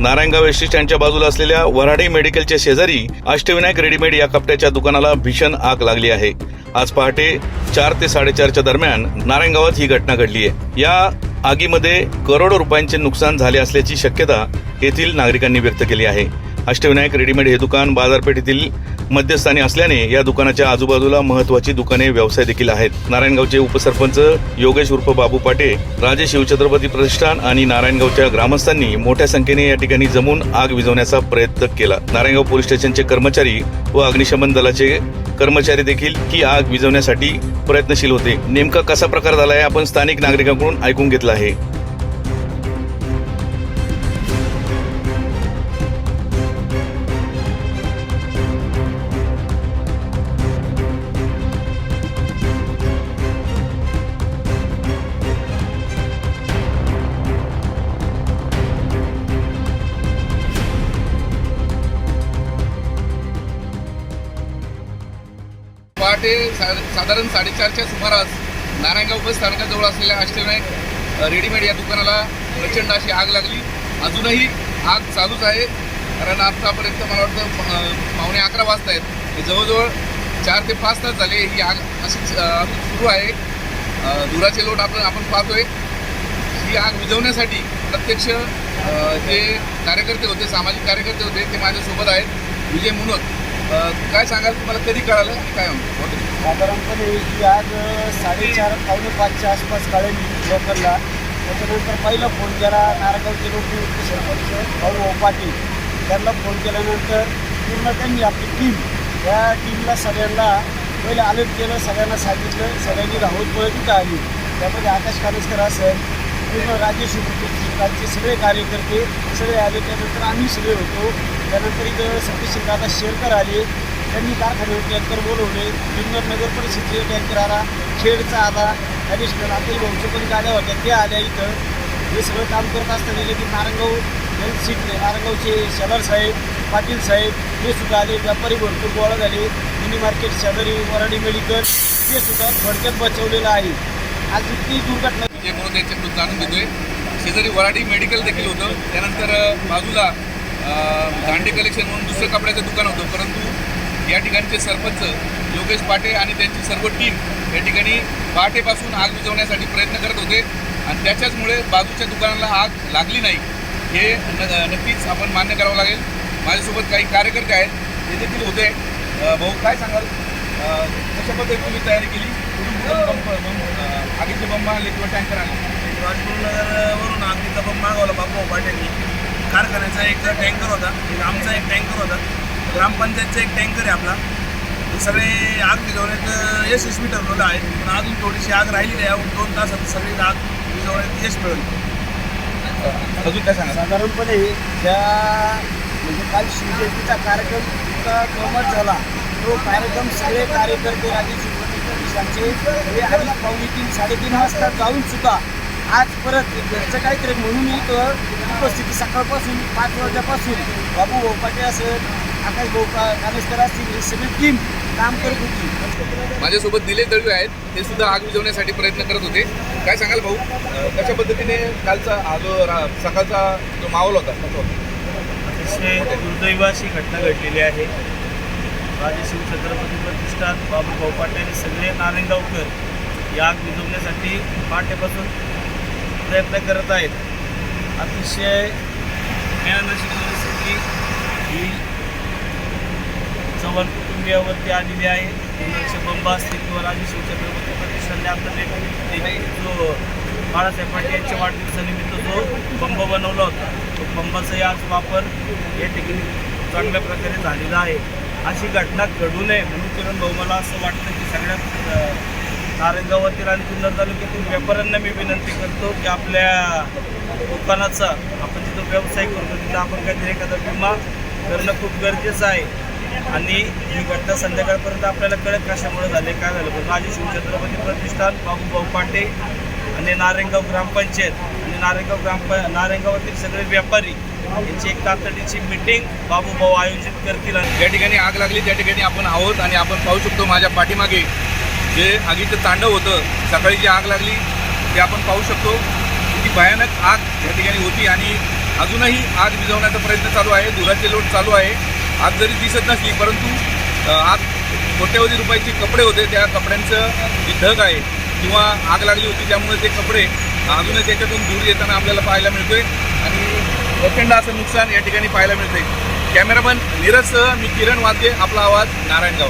Narayangaon S स्टँडच्या बाजूला असलेल्या वराडे मेडिकलच्या शेजारी अष्टविनायक रेडीमेड या कपड्याच्या दुकानाला भीषण आग लागली आहे. आज पहाटे चार ते साडेचारच्या दरम्यान नारायणगावात ही घटना घडली आहे. या आगीमध्ये करोडो रुपयांचे नुकसान झाले असल्याची शक्यता येथील नागरिकांनी व्यक्त केली आहे. अष्टविनायक रेडीमेड हे दुकान बाजारपेठेतील मध्यस्थानी असल्याने या दुकानाच्या आजूबाजूला महत्वाची दुकाने व्यवसाय देखील आहेत. नारायणगावचे उपसरपंच योगेश उर्फ बाबू पाटे राजे शिवछत्रपती प्रतिष्ठान आणि नारायणगावच्या ग्रामस्थांनी मोठ्या संख्येने या ठिकाणी जमून आग विझवण्याचा प्रयत्न केला. नारायणगाव पोलीस स्टेशनचे कर्मचारी व अग्निशमन दलाचे कर्मचारी देखील ही आग विझवण्यासाठी प्रयत्नशील होते. नेमका कसा प्रकार झाला आहे आपण स्थानिक नागरिकांकडून ऐकून घेतला आहे. पहाटे सा- साधारण साडेचारच्या सुमारास नारायणगाव बस स्थानकाजवळ असलेल्या अष्टविनायक रेडीमेड या दुकानाला प्रचंड अशी आग लागली. अजूनही आग चालूच आहे. कारण आतापर्यंत मला वाटतं पावणे अकरा वाजत आहेत जवळजवळ चार ते पाच तास झाले ही आग अशीच अजून सुरू आहे. दुराचे धुराचे लोट आपण आपण पाहतोय. ही आग विझवण्यासाठी प्रत्यक्ष जे कार्यकर्ते होते सामाजिक कार्यकर्ते होते ते माझ्यासोबत आहेत. विजय मुनोत. काय सांगाल तुम्हाला कधी कळालं आणि काय साधारणपणे ही आज साडेचार पावणे पाचच्या आसपास कळेल लोकलला त्याच्यानंतर पहिला फोन केला नारायणगावचे लोक सरपंच भाऊ पाटील. त्यांना फोन केल्यानंतर पूर्ण त्यांनी आपली टीम या टीमला सगळ्यांना पहिले अलर्ट केलं सगळ्यांना सांगितलं सगळ्यांनी राहून पळत तिथं आली. त्यामध्ये आकाश कानेसकर असेल पूर्ण राजेश राज्य सगळे कार्यकर्ते सगळे आले त्यानंतर आम्ही सगळे होतो. त्यानंतर इथं सतीश दादा शेरकर आले. त्यांनी कारखान्यावर टँकर बोलवले. जुन्नर नगर परिषदेचे टँकर आला खेडचा आला ॲडिशनल अखिल भाऊच्या पण गाड्या होत्या त्या आल्या इथं. हे सगळं काम करत असताना की नारंगाव हेल्थ सीट नारंगावचे शलर साहेब पाटील साहेब हे सुद्धा आले. व्यापारी भरपूर गोळा झाले. मिनी मार्केट शेजारी वराडी मेडिकल हे सुद्धा थोडक्यात बचवलेलं आहे. आज इतकी दुर्घटना विजय म्हणून त्यांच्याकडून जाणून घेतोय. शेजारी वराडी मेडिकल देखील होतं. त्यानंतर बाजूला भांडे कलेक्शन म्हणून दुसरं कपड्याचं दुकान होतं. परंतु या ठिकाणचे सरपंच योगेश पाटे आणि त्यांची सर्व टीम या ठिकाणी पहाटेपासून आग विझवण्यासाठी प्रयत्न करत होते. आणि त्याच्याचमुळे बाजूच्या दुकानाला आग लागली नाही. हे न नक्कीच आपण मान्य करावं लागेल. माझ्यासोबत काही कार्यकर्ते आहेत. ते देखील होते. भाऊ काय सांगाल? कशा पद्धतीने तुम्ही तयारी केली? आगीचे बंब आणले किंवा टँकर आणले राजगुरुनगरवरून आगीचा बंब मागवला बाबू पाट्यांनी कारखान्याचा एक टँकर होता. एक आमचा एक टँकर होता. ग्रामपंचायतचा एक टँकर आहे आपला. सगळे आग विझवण्यात यशस्वी ठरलेलं आहे. पण अजून थोडीशी आग राहिली आहे. दोन तासात सगळी आग विझवण्यात यश मिळेल. अजून काय सांगा साधारणपणे त्या म्हणजे काल शिवजयंतीचा कार्यक्रम इतका गमत झाला. तो कार्यक्रम सगळे कार्यकर्ते राजे शिवजयंतीचे हे आधी पावणे तीन साडेतीन वाजता जाऊन सुद्धा आज परत घरचं काहीतरी म्हणून इथं उपस्थिती सकाळपासून पाच वाजल्यापासून बाबू भाऊ पाटे असेल आकाश भाऊ का कानेसकर असतील ही सगळी टीम काम करत होती. माझ्यासोबत दिले दळवे आहेत. ते सुद्धा आग विझवण्यासाठी प्रयत्न करत होते. काय सांगाल भाऊ? कशा पद्धतीने कालचा हा जो रा- सकाळचा जो माहोल होता? अतिशय दुर्दैव अशी घटना घडलेली आहे. राजे छत्रपती प्रतिष्ठान बाबू पाटील आणि सगळे नारायणगावकर या आग विझवण्यासाठी पहाटेपासून प्रयत्न करत आहेत. अतिशय भयानक परिस्थिती ही चव्हाण कुटुंबियावरती आलेली आहे. लक्ष बंबा असतील किंवा राजे छत्रपती प्रतिष्ठानने आता जो बाळासाहेब पाटील यांच्या वाढदिवसानिमित्त जो बंब बनवला होता तो बंबाचाही आज वापर या ठिकाणी चांगल्या प्रकारे झालेला आहे. अशी घटना घडू नये म्हणून किरण भाऊ मला असं वाटतं की सगळ्यात नारेगावातील आणि जुन्नर तालुक्यातील व्यापाऱ्यांना मी विनंती करतो की आपल्या दुकानाचा आपण जिथं व्यवसाय करतो तिथं आपण काहीतरी एखादा विमा करणं खूप गरजेचं आहे. आणि ही घटना संध्याकाळपर्यंत आपल्याला कळत कशामुळे झाले काय झालं. पण माझी शिवछत्रपती प्रतिष्ठान बाबूभाऊ पाटे आणि नारेगाव ग्रामपंचायत. नारायणगाव ग्राम नारायणगावातील सगळे व्यापारी यांची एक तातडीची मिटिंग बाबूभाऊ आयोजित करतील आणि ज्या ठिकाणी आग लागली त्या ठिकाणी आपण आहोत आणि आपण पाहू शकतो माझ्या पाठीमागे जे आगीचं तांडव होतं सकाळी जी आग लागली ते आपण पाहू शकतो. किती भयानक आग या ठिकाणी होती आणि अजूनही आग विझवण्याचा प्रयत्न चालू आहे धुराचे लोट चालू आहे. आग जरी दिसत नसली परंतु आग कोट्यवधी रुपयाचे कपडे होते. त्या कपड्यांचं जी ढग आहे किंवा आग लागली होती त्यामुळे ते कपडे अजूनही त्याच्यातून दूर येताना आपल्याला पाहायला मिळतोय. आणि प्रचंड असं नुकसान या ठिकाणी पाहायला मिळतंय. कॅमेरामन नीरजसह मी किरण वाद्ये आपला आवाज नारायणगाव.